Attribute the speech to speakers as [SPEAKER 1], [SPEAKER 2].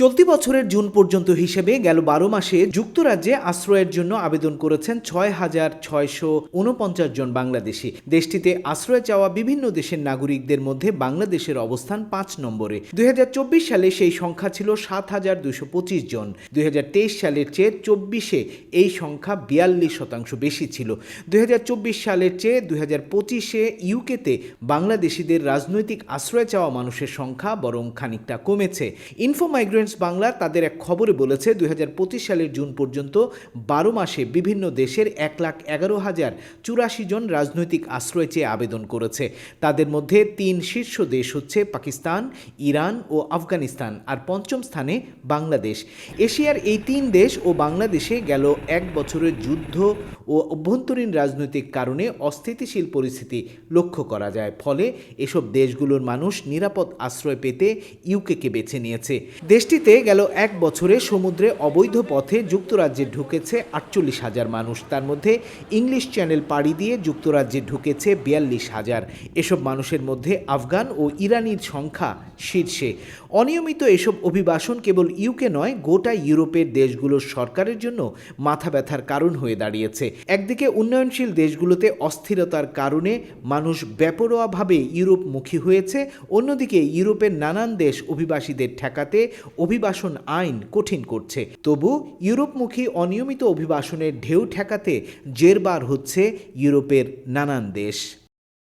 [SPEAKER 1] চলতি বছরের জুন পর্যন্ত হিসেবে গেল বারো মাসে যুক্তরাজ্যে আশ্রয়ের জন্য আবেদন করেছেন ছয় হাজার ছয়শো উনপঞ্চাশ জন বাংলাদেশি। দেশটিতে আশ্রয় চাওয়া বিভিন্ন দেশের নাগরিকদের মধ্যে বাংলাদেশের অবস্থান পাঁচ নম্বরে। দুই হাজার চব্বিশ সালে সেই সংখ্যা ছিল সাত হাজার দুশো পঁচিশ জন। দুই হাজার তেইশ সালের চেয়ে চব্বিশে এই সংখ্যা বিয়াল্লিশ শতাংশ বেশি ছিল। দুই হাজার চব্বিশ সালের চেয়ে দুই হাজার পঁচিশে ইউকেতে বাংলাদেশিদের রাজনৈতিক আশ্রয় চাওয়া মানুষের সংখ্যা বরং খানিকটা কমেছে। ইনফো মাইগ্রেন্টস বাংলা তাদের এক খবরে বলেছে, দুই হাজার পঁচিশ সালের জুন পর্যন্ত বারো মাসে বিভিন্ন দেশের এক লাখ এগারো হাজার চুরাশি জন রাজনৈতিক আশ্রয় চেয়ে আবেদন করেছে। তাদের মধ্যে তিন শীর্ষ দেশ হচ্ছে পাকিস্তান, ইরান ও আফগানিস্তান আর পঞ্চম স্থানে বাংলাদেশ। এশিয়ার এই তিন দেশ ও বাংলাদেশে গেল এক বছরের যুদ্ধ ও অভ্যন্তরীণ রাজনৈতিক কারণে অস্থিতিশীল পরিস্থিতি লক্ষ্য করা যায়। ফলে এসব দেশগুলোর মানুষ নিরাপদ আশ্রয় পেতে ইউকেকে বেছে নিয়েছে। দেশটিতে গেল এক বছরে সমুদ্রে অবৈধ পথে যুক্তরাজ্যে ঢুকেছে আটচল্লিশ হাজার মানুষ। তার মধ্যে ইংলিশ চ্যানেল পাড়ি দিয়ে যুক্তরাজ্যে ঢুকেছে বিয়াল্লিশ হাজার। এসব মানুষের মধ্যে আফগান ও ইরানির সংখ্যা শীর্ষে। অনিয়মিত এসব অভিবাসন কেবল ইউকে নয়, গোটা ইউরোপের দেশগুলোর সরকারের জন্য মাথা ব্যথার কারণ হয়ে দাঁড়িয়েছে। একদিকে উন্নয়নশীল দেশগুলোতে অস্থিরতার কারণে মানুষ বেপরোয়াভাবে ইউরোপমুখী হয়েছে, অন্যদিকে ইউরোপের নানান দেশ অভিবাসীদের ঠেকাতে অভিবাসন আইন কঠিন করছে। তবু ইউরোপমুখী অনিয়মিত অভিবাসনের ঢেউ ঠেকাতে জেরবার হচ্ছে ইউরোপের নানান দেশ।